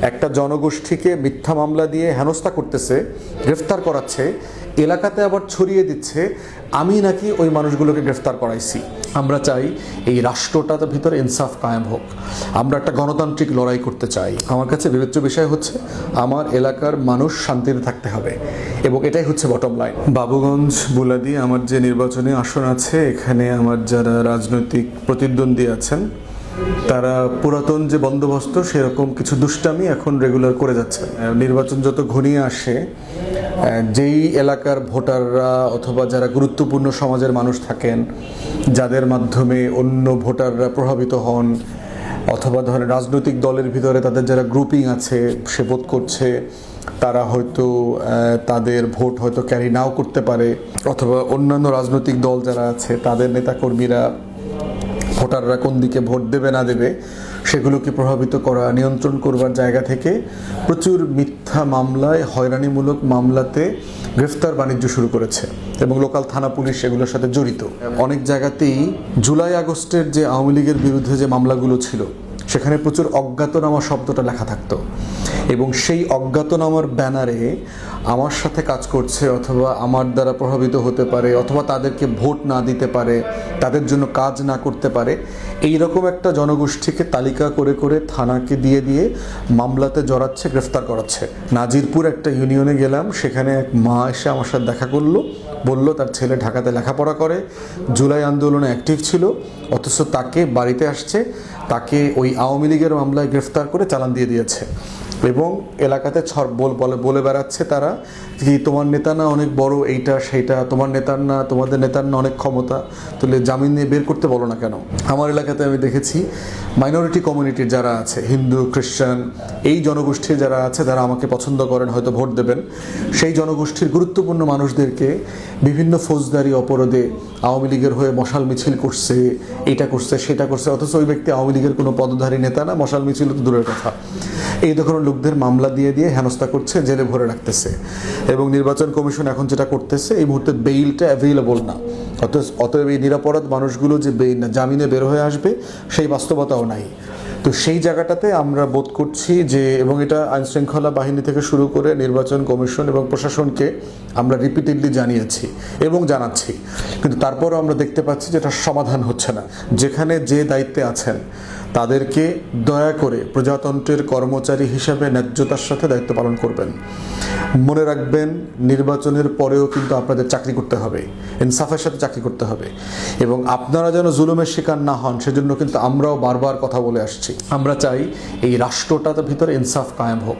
একটা জনগোষ্ঠীকে মিথ্যা মামলা দিয়ে হেনস্থা করতেছে, গ্রেফতার করাচ্ছে, এলাকাতে আবার ছড়িয়ে দিচ্ছে, আমি নাকি ওই মানুষগুলোকে গ্রেফতার করাইছি। আমরা চাই এই রাষ্ট্রটার ভিতরে ইনসাফ কায়েম হোক। আমরা একটা গণতান্ত্রিক লড়াই করতে চাই। আমার কাছে বিবেচ্য বিষয় হচ্ছে, আমার এলাকার মানুষ শান্তিতে থাকতে হবে এবং এটাই হচ্ছে বটম লাইন বাবুগঞ্জ, বুলাদি, আমার যে নির্বাচনী আসন আছে, এখানে আমার যারা রাজনৈতিক প্রতিদ্বন্দ্বী আছেন তারা পুরাতন যে বন্দোবস্ত, সেরকম কিছু দুষ্টামি এখন রেগুলার করে যাচ্ছে। নির্বাচন যত ঘনিয়ে আসে যেই এলাকার ভোটাররা অথবা যারা গুরুত্বপূর্ণ সমাজের মানুষ থাকেন, যাদের মাধ্যমে অন্য ভোটাররা প্রভাবিত হন, অথবা ধরেন রাজনৈতিক দলের ভিতরে তাদের যারা গ্রুপিং আছে, সে বোধ করছে, তারা হয়তো তাদের ভোট হয়তো ক্যারি নাও করতে পারে, অথবা অন্যান্য রাজনৈতিক দল যারা আছে, তাদের নেতাকর্মীরা ভোটাররা কোন দিকে ভোট দেবে না দেবে, সেগুলোকে প্রভাবিত করা, নিয়ন্ত্রণ করবার জায়গা থেকে প্রচুর মিথ্যা মামলায়, হয়রানিমূলক মামলাতে গ্রেফতার বাণিজ্য শুরু করেছে এবং লোকাল থানা পুলিশ এগুলোর সাথে জড়িত। অনেক জায়গাতেই জুলাই আগস্টের যে আওয়ামী লীগের বিরুদ্ধে যে মামলাগুলো ছিল, সেখানে প্রচুর অজ্ঞাতনামা শব্দটা লেখা থাকতো এবং সেই অজ্ঞাতনামার ব্যানারে আমার সাথে কাজ করছে অথবা আমার দ্বারা প্রভাবিত হতে পারে, অথবা তাদেরকে ভোট না দিতে পারে, তাদের জন্য কাজ না করতে পারে এই রকম একটা জনগোষ্ঠীকে তালিকা করে করে থানাকে দিয়ে দিয়ে মামলাতে জড়াচ্ছে, গ্রেফতার করাচ্ছে। নাজিরপুর একটা ইউনিয়নে গেলাম, সেখানে এক মা এসে আমার সাথে দেখা করল, বলল তার ছেলে ঢাকাতে লেখাপড়া করে, জুলাই আন্দোলনে অ্যাক্টিভ ছিল, অথচ তাকে বাড়িতে আসছে, তাকে ওই আওয়ামী লীগের মামলায় গ্রেফতার করে চালান দিয়ে দিয়েছে। এবং এলাকাতে বল বলে বলে বেড়াচ্ছে তারা কি তোমার নেতা না অনেক বড় এইটা, সেইটা, তোমার নেতার না, তোমাদের নেতার না অনেক ক্ষমতা, তাহলে জামিন নিয়ে বের করতে বলো না কেন? আমার এলাকাতে আমি দেখেছি মাইনরিটি কমিউনিটির যারা আছে, হিন্দু, খ্রিস্টান, এই জনগোষ্ঠীর যারা আছে যারা আমাকে পছন্দ করেন, হয়তো ভোট দেবেন। সেই জনগোষ্ঠীর গুরুত্বপূর্ণ মানুষদেরকে বিভিন্ন ফৌজদারি অপরাধে আওয়ামী লীগের হয়ে মশাল মিছিল করছে এটা করছে, সেটা করছে, অথচ ওই ব্যক্তি আওয়ামী লীগের কোনো পদধারী নেতা না, মশাল মিছিল তো দূরের কথা। এই ধরনের লোকদের মামলা দিয়ে দিয়ে হেনস্থা করছে, জেলে ভরে রাখতেছে। এবং নির্বাচন কমিশন এখন যেটা করতেছে, এই মুহূর্তে বেইলটা অ্যাভেলেবল না। অত অতএব এই নিরাপরাধ মানুষগুলো যে জামিনে বের হয়ে আসবে, সেই বাস্তবতাও নাই। তো সেই জায়গাটাতে আমরা বোধ করছি যে, এবং এটা আইন শৃঙ্খলা বাহিনী থেকে শুরু করে নির্বাচন কমিশন এবং প্রশাসনকে আমরা রিপিটেডলি জানিয়েছি এবং জানাচ্ছি। কিন্তু তারপরও আমরা দেখতে পাচ্ছি যে এটা সমাধান হচ্ছে না। যেখানে যে দায়িত্বে আছেন, তাদেরকে দয়া করে প্রজাতন্ত্রের কর্মচারী হিসাবে ন্যায্যতার সাথে দায়িত্ব পালন করবেন। মনে রাখবেন, নির্বাচনের পরেও কিন্তু আপনাদের চাকরি করতে হবে, ইনসাফের সাথে চাকরি করতে হবে। এবং আপনারা যেন জুলুমের শিকার না হন, সেজন্য কিন্তু আমরাও বারবার কথা বলে আসছি। আমরা চাই এই রাষ্ট্রটার ভিতরে ইনসাফ কায়েম হোক।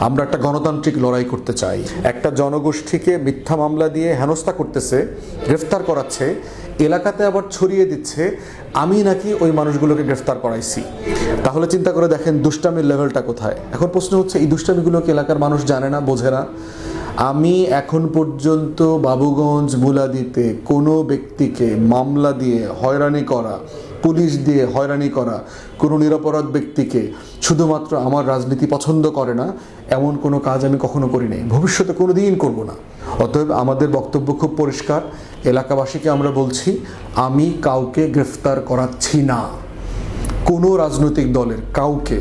আমরা একটা গণতান্ত্রিক লড়াই করতে চাই। একটা জনগোষ্ঠীকে মিথ্যা মামলা দিয়ে হেনস্থা করতেছে, গ্রেফতার করাচ্ছে, এলাকাতে আবার ছড়িয়ে দিচ্ছে, আমি নাকি ওই মানুষগুলোকে গ্রেফতার করাইছি। তাহলে চিন্তা করে দেখেন দুষ্টামির লেভেলটা কোথায়। এখন প্রশ্ন হচ্ছে, এই দুষ্টামিগুলোকে এলাকার মানুষ জানে না, বোঝে না? আমি এখন পর্যন্ত বাবুগঞ্জ বুলাদিতে কোনো ব্যক্তিকে মামলা দিয়ে হয়রানি করা, পুলিশ দিয়ে হয়রানি করা, কোনো নিরপরাধ ব্যক্তিকে শুধুমাত্র আমার রাজনীতি পছন্দ করে না, এমন কোনো কাজ আমি কখনো করি নাই ভবিষ্যতে কোনো দিন করব না। অতএব আমাদের বক্তব্য খুব পরিষ্কার। এলাকাবাসীকে আমরা বলছি, আমি কাউকে গ্রেফতার করাচ্ছি না। কোনো রাজনৈতিক দলের কাউকে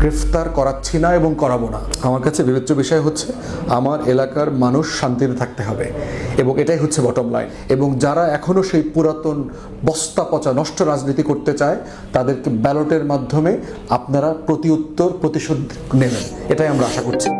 গ্রেফতার করাচ্ছি না এবং করাবো না। আমার কাছে বিবেচ্য বিষয় হচ্ছে, আমার এলাকার মানুষ শান্তিতে থাকতে হবে। এবং এটাই হচ্ছে বটম লাইন এবং যারা এখনও সেই পুরাতন বস্তা পচা নষ্ট রাজনীতি করতে চায়, তাদেরকে ব্যালটের মাধ্যমে আপনারা প্রতি উত্তর, প্রতিশোধ নেবেন। এটাই আমরা আশা করছি।